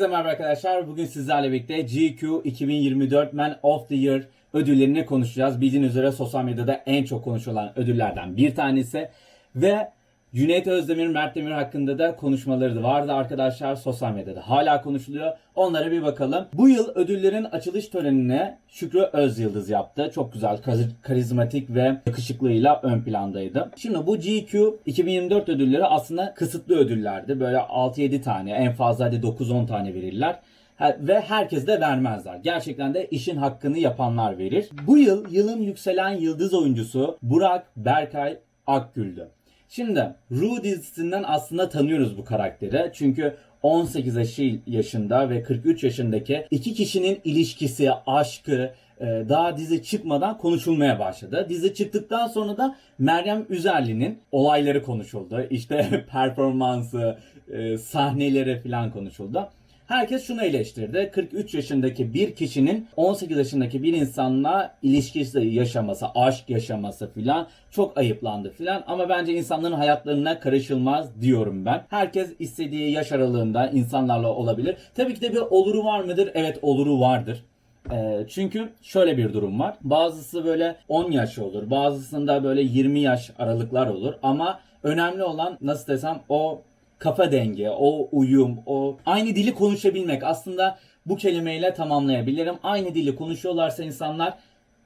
Herkese merhaba arkadaşlar. Bugün sizlerle birlikte GQ 2024 Man of the Year ödüllerini konuşacağız. Bildiğiniz üzere sosyal medyada en çok konuşulan ödüllerden bir tanesi. Ve Cüneyt Özdemir, Mert Demir hakkında da konuşmaları da vardı arkadaşlar. Sosyal medyada hala konuşuluyor. Onlara bir bakalım. Bu yıl ödüllerin açılış törenine Şükrü Özyıldız yaptı. Çok güzel, karizmatik ve yakışıklığıyla ön plandaydı. Şimdi bu GQ 2024 ödülleri aslında kısıtlı ödüllerdi. Böyle 6-7 tane, en fazla hadi 9-10 tane verirler. Ve herkes de vermezler. Gerçekten de işin hakkını yapanlar verir. Bu yıl yılın yükselen yıldız oyuncusu Burak Berkay Akgül'dü. Şimdi Ru dizisinden aslında tanıyoruz bu karakteri. Çünkü 18 yaşı- yaşında ve 43 yaşındaki iki kişinin ilişkisi, aşkı e, daha dizi çıkmadan konuşulmaya başladı. Dizi çıktıktan sonra da Meryem Üzerli'nin olayları konuşuldu. İşte performansı, e, sahneleri falan konuşuldu. Herkes şunu eleştirdi. 43 yaşındaki bir kişinin 18 yaşındaki bir insanla ilişkisi yaşaması, aşk yaşaması filan çok ayıplandı filan. Ama bence insanların hayatlarına karışılmaz diyorum ben. Herkes istediği yaş aralığında insanlarla olabilir. Tabii ki de bir oluru var mıdır? Evet oluru vardır. Ee, çünkü şöyle bir durum var. Bazısı böyle 10 yaş olur. Bazısında böyle 20 yaş aralıklar olur. Ama önemli olan nasıl desem o kafa dengi, o uyum, o aynı dili konuşabilmek. Aslında bu kelimeyle tamamlayabilirim. Aynı dili konuşuyorlarsa insanlar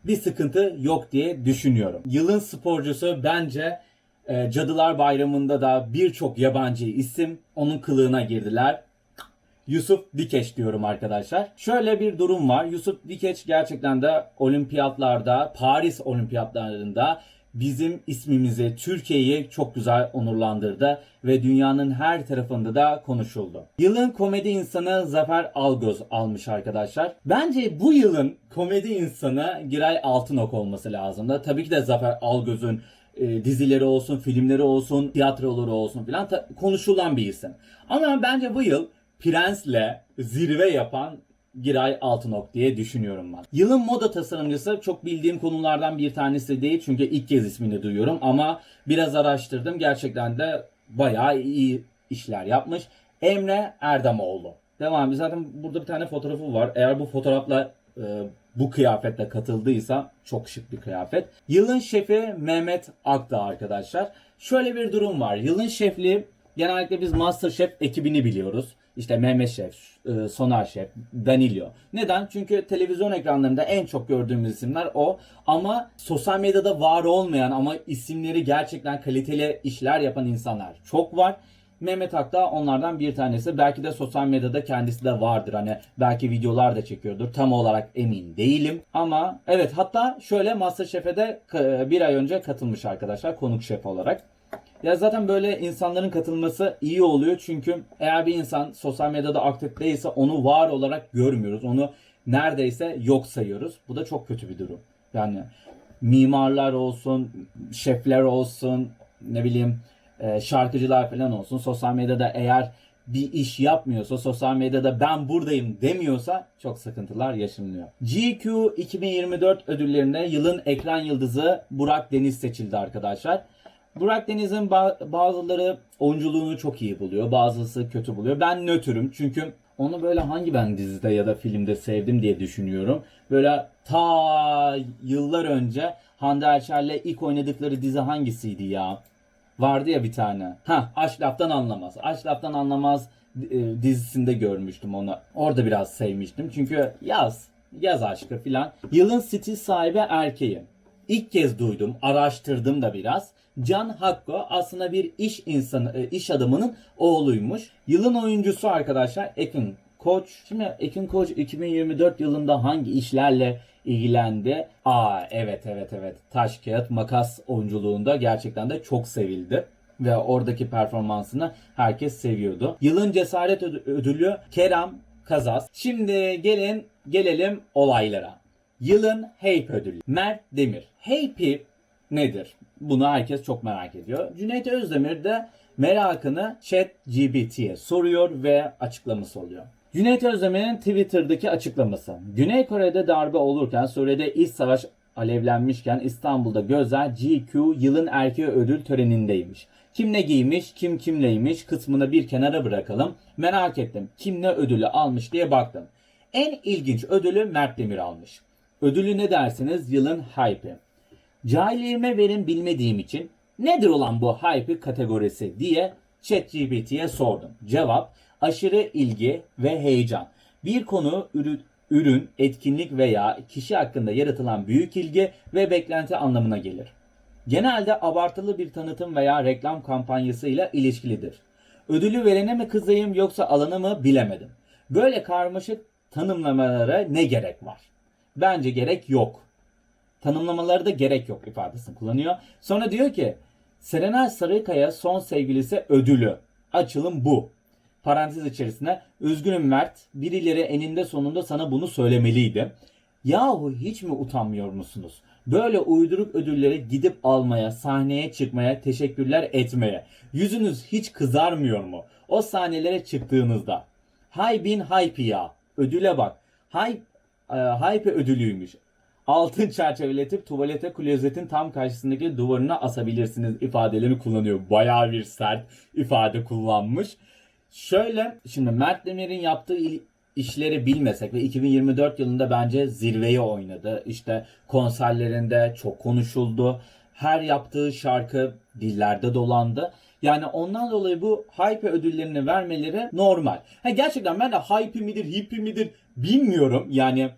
bir sıkıntı yok diye düşünüyorum. Yılın sporcusu bence e, Cadılar Bayramı'nda da birçok yabancı isim onun kılığına girdiler. Yusuf Dikeç diyorum arkadaşlar. Şöyle bir durum var. Yusuf Dikeç gerçekten de olimpiyatlarda, Paris olimpiyatlarında bizim ismimizi, Türkiye'yi çok güzel onurlandırdı ve dünyanın her tarafında da konuşuldu. Yılın komedi insanı Zafer Algöz almış arkadaşlar. Bence bu yılın komedi insanı Giray Altınok olması lazımdı. Tabii ki de Zafer Algöz'ün e, dizileri olsun, filmleri olsun, tiyatroları olsun filan konuşulan bir isim. Ama bence bu yıl Prens'le zirve yapan Giray Altınok diye düşünüyorum ben. Yılın moda tasarımcısı çok bildiğim konulardan bir tanesi değil çünkü ilk kez ismini duyuyorum ama biraz araştırdım. Gerçekten de bayağı iyi işler yapmış. Emre Erdemoğlu. Devam. Zaten burada bir tane fotoğrafı var. Eğer bu fotoğrafla e, bu kıyafetle katıldıysa çok şık bir kıyafet. Yılın şefi Mehmet Akdağ arkadaşlar. Şöyle bir durum var. Yılın şefliği genellikle biz Masterchef ekibini biliyoruz. İşte Mehmet Şef, e, Soner Şef, Danilo. Neden? Çünkü televizyon ekranlarında en çok gördüğümüz isimler o. Ama sosyal medyada var olmayan ama isimleri gerçekten kaliteli işler yapan insanlar çok var. Mehmet Akta onlardan bir tanesi. Belki de sosyal medyada kendisi de vardır. Hani belki videolar da çekiyordur. Tam olarak emin değilim. Ama evet hatta şöyle Masterchef'e de e, bir ay önce katılmış arkadaşlar konuk şef olarak. Ya zaten böyle insanların katılması iyi oluyor çünkü eğer bir insan sosyal medyada aktif değilse onu var olarak görmüyoruz. Onu neredeyse yok sayıyoruz. Bu da çok kötü bir durum. Yani mimarlar olsun, şefler olsun, ne bileyim e, şarkıcılar falan olsun. Sosyal medyada eğer bir iş yapmıyorsa, sosyal medyada ben buradayım demiyorsa çok sıkıntılar yaşanıyor. GQ 2024 ödüllerinde yılın ekran yıldızı Burak Deniz seçildi arkadaşlar. Burak Deniz'in ba- bazıları oyunculuğunu çok iyi buluyor, bazısı kötü buluyor. Ben nötrüm çünkü onu böyle hangi ben dizide ya da filmde sevdim diye düşünüyorum. Böyle ta yıllar önce Hande Erçel'le ilk oynadıkları dizi hangisiydi ya? Vardı ya bir tane. Ha, Aşk Laftan Anlamaz. Aşk Laftan Anlamaz e, dizisinde görmüştüm onu. Orada biraz sevmiştim. Çünkü yaz, yaz aşkı filan. Yılın stil sahibi erkeği. İlk kez duydum, araştırdım da biraz. Can Hakko aslında bir iş insanı, e, iş adamının oğluymuş. Yılın oyuncusu arkadaşlar Ekin Koç. Şimdi Ekin Koç 2024 yılında hangi işlerle ilgilendi? Aa evet evet evet. Taş kağıt makas oyunculuğunda gerçekten de çok sevildi ve oradaki performansını herkes seviyordu. Yılın cesaret ödü- ödülü Kerem Kazas. Şimdi gelin gelelim olaylara. Yılın Hype ödülü. Mert Demir. Hype nedir? Bunu herkes çok merak ediyor. Cüneyt Özdemir de merakını Chat GBT'ye soruyor ve açıklaması oluyor. Cüneyt Özdemir'in Twitter'daki açıklaması. Güney Kore'de darbe olurken Suriye'de iç savaş alevlenmişken İstanbul'da gözler GQ yılın erkeği ödül törenindeymiş. Kim ne giymiş, kim kimleymiş kısmını bir kenara bırakalım. Merak ettim kim ne ödülü almış diye baktım. En ilginç ödülü Mert Demir almış. Ödülü ne dersiniz? Yılın hype'i. Cahilliğime verin bilmediğim için nedir olan bu hype kategorisi diye ChatGPT'ye sordum. Cevap aşırı ilgi ve heyecan. Bir konu, ürün, ürün, etkinlik veya kişi hakkında yaratılan büyük ilgi ve beklenti anlamına gelir. Genelde abartılı bir tanıtım veya reklam kampanyasıyla ilişkilidir. Ödülü verene mi kızayım yoksa alana mı bilemedim. Böyle karmaşık tanımlamalara ne gerek var? Bence gerek yok tanımlamaları da gerek yok ifadesini kullanıyor. Sonra diyor ki Serenay Sarıkaya son sevgilisi ödülü. Açılım bu. Parantez içerisinde üzgünüm Mert birileri eninde sonunda sana bunu söylemeliydi. Yahu hiç mi utanmıyor musunuz? Böyle uyduruk ödülleri gidip almaya, sahneye çıkmaya, teşekkürler etmeye. Yüzünüz hiç kızarmıyor mu? O sahnelere çıktığınızda. Hay bin hype ya. Ödüle bak. Hype, e, hype ödülüymüş altın çerçeveletip tuvalete klozetin tam karşısındaki duvarına asabilirsiniz ifadelerini kullanıyor. Bayağı bir sert ifade kullanmış. Şöyle şimdi Mert Demir'in yaptığı işleri bilmesek ve 2024 yılında bence zirveyi oynadı. İşte konserlerinde çok konuşuldu. Her yaptığı şarkı dillerde dolandı. Yani ondan dolayı bu hype ödüllerini vermeleri normal. Ha gerçekten ben de hype midir, hippie midir bilmiyorum. Yani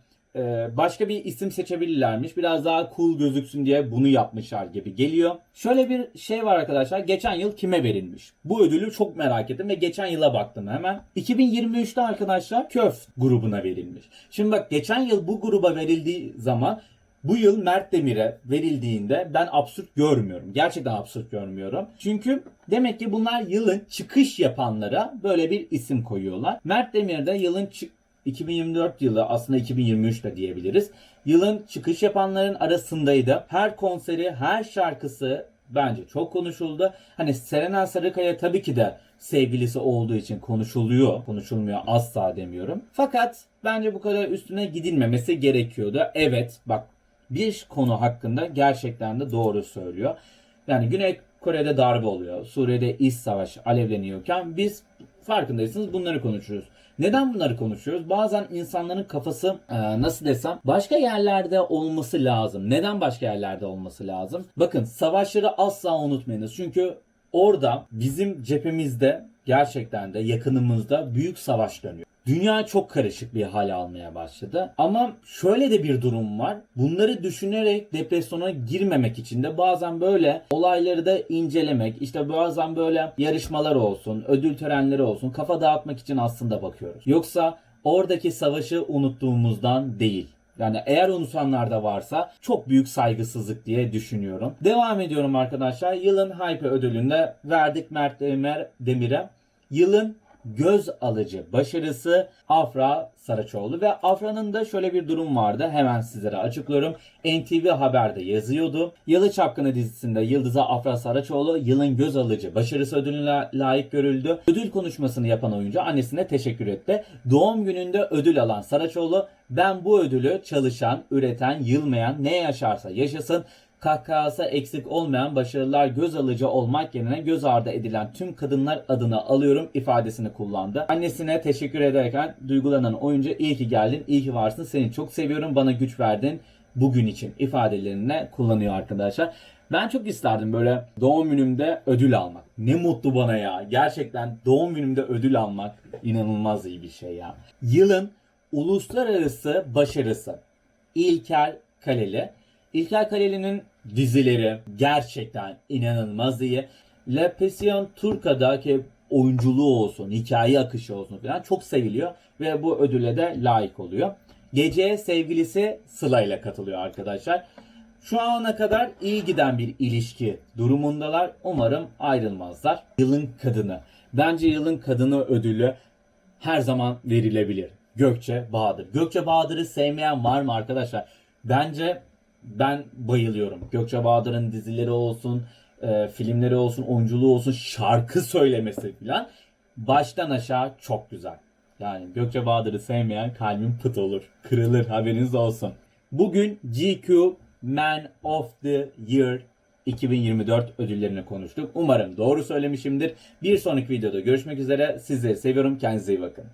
başka bir isim seçebilirlermiş. Biraz daha cool gözüksün diye bunu yapmışlar gibi geliyor. Şöyle bir şey var arkadaşlar. Geçen yıl kime verilmiş? Bu ödülü çok merak ettim ve geçen yıla baktım hemen. 2023'te arkadaşlar Köf grubuna verilmiş. Şimdi bak geçen yıl bu gruba verildiği zaman bu yıl Mert Demir'e verildiğinde ben absürt görmüyorum. Gerçekten absürt görmüyorum. Çünkü demek ki bunlar yılın çıkış yapanlara böyle bir isim koyuyorlar. Mert Demir de yılın çık 2024 yılı aslında 2023 de diyebiliriz. Yılın çıkış yapanların arasındaydı. Her konseri, her şarkısı bence çok konuşuldu. Hani Serena Sarıkaya tabii ki de sevgilisi olduğu için konuşuluyor. Konuşulmuyor asla demiyorum. Fakat bence bu kadar üstüne gidilmemesi gerekiyordu. Evet bak bir konu hakkında gerçekten de doğru söylüyor. Yani Güney Kore'de darbe oluyor. Suriye'de iç savaş alevleniyorken biz farkındaysınız bunları konuşuyoruz. Neden bunları konuşuyoruz? Bazen insanların kafası e, nasıl desem başka yerlerde olması lazım. Neden başka yerlerde olması lazım? Bakın savaşları asla unutmayınız. Çünkü orada bizim cephemizde gerçekten de yakınımızda büyük savaş dönüyor. Dünya çok karışık bir hal almaya başladı. Ama şöyle de bir durum var. Bunları düşünerek depresyona girmemek için de bazen böyle olayları da incelemek, işte bazen böyle yarışmalar olsun, ödül törenleri olsun, kafa dağıtmak için aslında bakıyoruz. Yoksa oradaki savaşı unuttuğumuzdan değil. Yani eğer unutanlar da varsa çok büyük saygısızlık diye düşünüyorum. Devam ediyorum arkadaşlar. Yılın Hype ödülünde verdik Mert Demir, Demir'e. Yılın göz alıcı başarısı Afra Saraçoğlu ve Afra'nın da şöyle bir durum vardı. Hemen sizlere açıklıyorum. NTV Haber'de yazıyordu. Yalı Çapkını dizisinde Yıldız'a Afra Saraçoğlu yılın göz alıcı başarısı ödülüne layık görüldü. Ödül konuşmasını yapan oyuncu annesine teşekkür etti. Doğum gününde ödül alan Saraçoğlu ben bu ödülü çalışan, üreten, yılmayan, ne yaşarsa yaşasın kahkahası eksik olmayan başarılar göz alıcı olmak yerine göz ardı edilen tüm kadınlar adına alıyorum ifadesini kullandı. Annesine teşekkür ederken duygulanan oyuncu iyi ki geldin, iyi ki varsın, seni çok seviyorum, bana güç verdin bugün için ifadelerini kullanıyor arkadaşlar. Ben çok isterdim böyle doğum günümde ödül almak. Ne mutlu bana ya. Gerçekten doğum günümde ödül almak inanılmaz iyi bir şey ya. Yılın uluslararası başarısı. İlker Kaleli. İlker Kaleli'nin dizileri gerçekten inanılmaz iyi. La Passion Turca'daki oyunculuğu olsun, hikaye akışı olsun falan çok seviliyor ve bu ödüle de layık oluyor. Geceye sevgilisi Sıla ile katılıyor arkadaşlar. Şu ana kadar iyi giden bir ilişki durumundalar. Umarım ayrılmazlar. Yılın kadını. Bence yılın kadını ödülü her zaman verilebilir. Gökçe Bahadır. Gökçe Bahadır'ı sevmeyen var mı arkadaşlar? Bence ben bayılıyorum. Gökçe Bahadır'ın dizileri olsun, e, filmleri olsun, oyunculuğu olsun, şarkı söylemesi falan baştan aşağı çok güzel. Yani Gökçe Bahadır'ı sevmeyen kalbim pıt olur, kırılır haberiniz olsun. Bugün GQ Man of the Year 2024 ödüllerini konuştuk. Umarım doğru söylemişimdir. Bir sonraki videoda görüşmek üzere. Sizleri seviyorum. Kendinize iyi bakın.